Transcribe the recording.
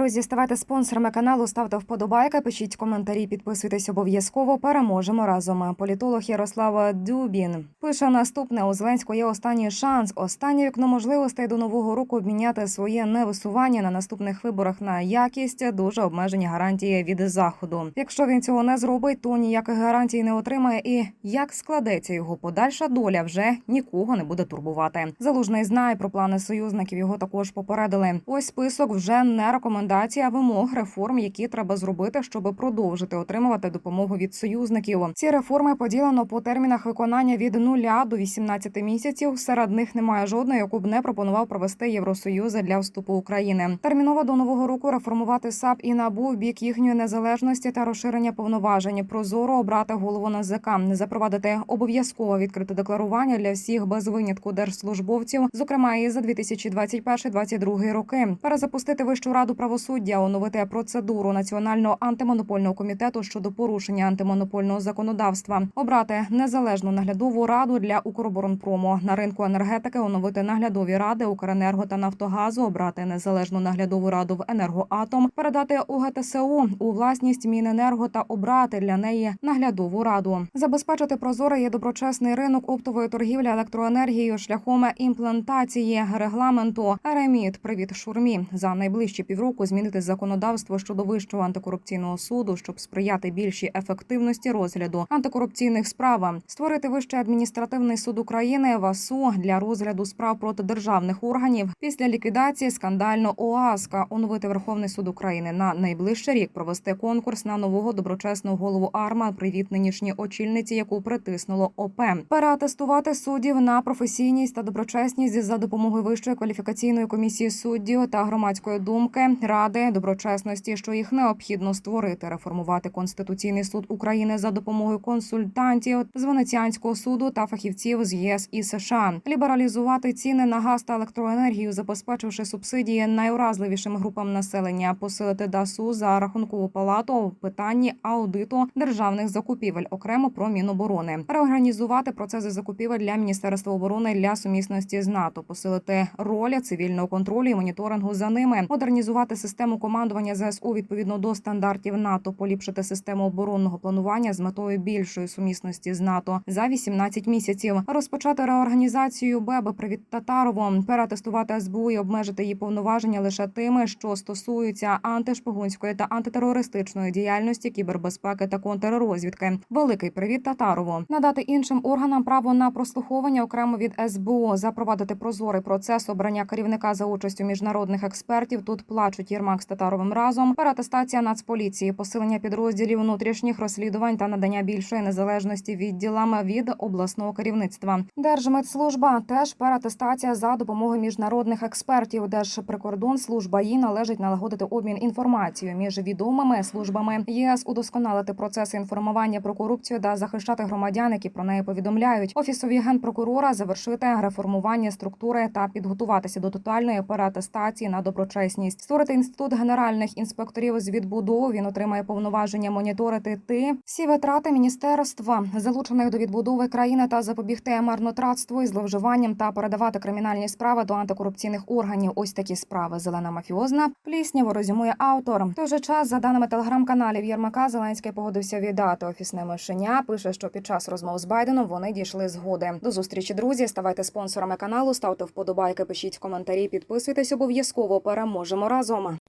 Друзі, ставайте спонсорами каналу, ставте вподобайки, пишіть коментарі, підписуйтесь обов'язково. Переможемо разом. Політолог Ярослава Дюбін пише наступне: у Зеленського є останній шанс. Останнє вікно можливостей до нового року обміняти своє невисування на наступних виборах на якість дуже обмежені гарантії від заходу. Якщо він цього не зробить, то ніяких гарантій не отримає. І як складеться його подальша доля, вже нікого не буде турбувати. Залужний знає про плани союзників. Його також попередили. Ось список вже не рекомендацій, а вимог реформ, які треба зробити, щоб продовжити отримувати допомогу від союзників. Ці реформи поділено по термінах виконання від 0 до 18 місяців. Серед них немає жодної, яку б не пропонував провести Євросоюз для вступу України. Терміново до нового року реформувати САП і НАБУ в бік їхньої незалежності та розширення повноважень. Прозоро обрати голову НАЗК, запровадити обов'язково відкрите декларування для всіх без винятку держслужбовців, зокрема і за 2021-2022 роки. Перезапустити вищу раду правосуддя, оновити процедуру національного антимонопольного комітету щодо порушення антимонопольного законодавства, обрати незалежну наглядову раду для Укроборонпрому. На ринку енергетики, оновити наглядові ради Укренерго та Нафтогазу, обрати незалежну наглядову раду в енергоатом, передати УГТСУ у власність Міненерго та обрати для неї наглядову раду, забезпечити прозорий і доброчесний ринок оптової торгівлі електроенергією шляхом імплантації регламенту. РЕМІТ. Привіт, шурмі за найближчі півроку змінити законодавство щодо вищого антикорупційного суду, щоб сприяти більшій ефективності розгляду антикорупційних справ, створити вищий адміністративний суд України ВАСУ для розгляду справ проти державних органів. Після ліквідації скандально ОАСКа, оновити Верховний суд України на найближчий рік, провести конкурс на нового доброчесного голову АРМА. Привіт нинішній очільниці, яку притиснуло ОП, переатестувати суддів на професійність та доброчесність за допомогою вищої кваліфікаційної комісії суддів та громадської думки ради доброчесності, що їх необхідно створити, реформувати конституційний суд України за допомогою консультантів з Венеціанського суду та фахівців з ЄС і США, лібералізувати ціни на газ та електроенергію, забезпечивши субсидії найуразливішим групам населення, посилити ДАСУ за рахункову палату в питанні аудиту державних закупівель, окремо про Міноборони, реорганізувати процеси закупівель для Міністерства оборони для сумісності з НАТО, посилити роль цивільного контролю і моніторингу за ними, модернізувати систему командування ЗСУ відповідно до стандартів НАТО, поліпшити систему оборонного планування з метою більшої сумісності з НАТО за 18 місяців, розпочати реорганізацію БЕБ привіт Татарову, перетестувати СБУ і обмежити її повноваження лише тими, що стосуються антишпигунської та антитерористичної діяльності, кібербезпеки та контррозвідки. Великий привіт Татарову, надати іншим органам право на прослуховування окремо від СБУ, запровадити прозорий процес обрання керівника за участю міжнародних експертів. Тут плачуть Єрмак з Татаровим разом. Переатестація Нацполіції, посилення підрозділів внутрішніх розслідувань та надання більшої незалежності відділам від обласного керівництва. Держмедслужба теж переатестація за допомогою міжнародних експертів. Держприкордонслужба їй належить налагодити обмін інформацією між відомими службами ЄС, удосконалити процеси інформування про корупцію та захищати громадян, які про неї повідомляють. Офісові генпрокурора завершити реформування структури та підготуватися до тотальної переатестації на доброчесність. Створити інститут генеральних інспекторів з відбудови. Він отримає повноваження моніторити ти всі витрати міністерства, залучених до відбудови країни та запобігти марнотратству і зловживанням та передавати кримінальні справи до антикорупційних органів. Ось такі справи. Зелена мафіозна плісняво резюмує автор. В той же час, за даними телеграм-каналів Єрмака, Зеленський погодився віддати офісне мишеня. Пише, що під час розмов з Байденом вони дійшли згоди. До зустрічі, друзі. Ставайте спонсорами каналу, ставте вподобайки, пишіть коментарі, підписуйтесь обов'язково. Переможемо разом.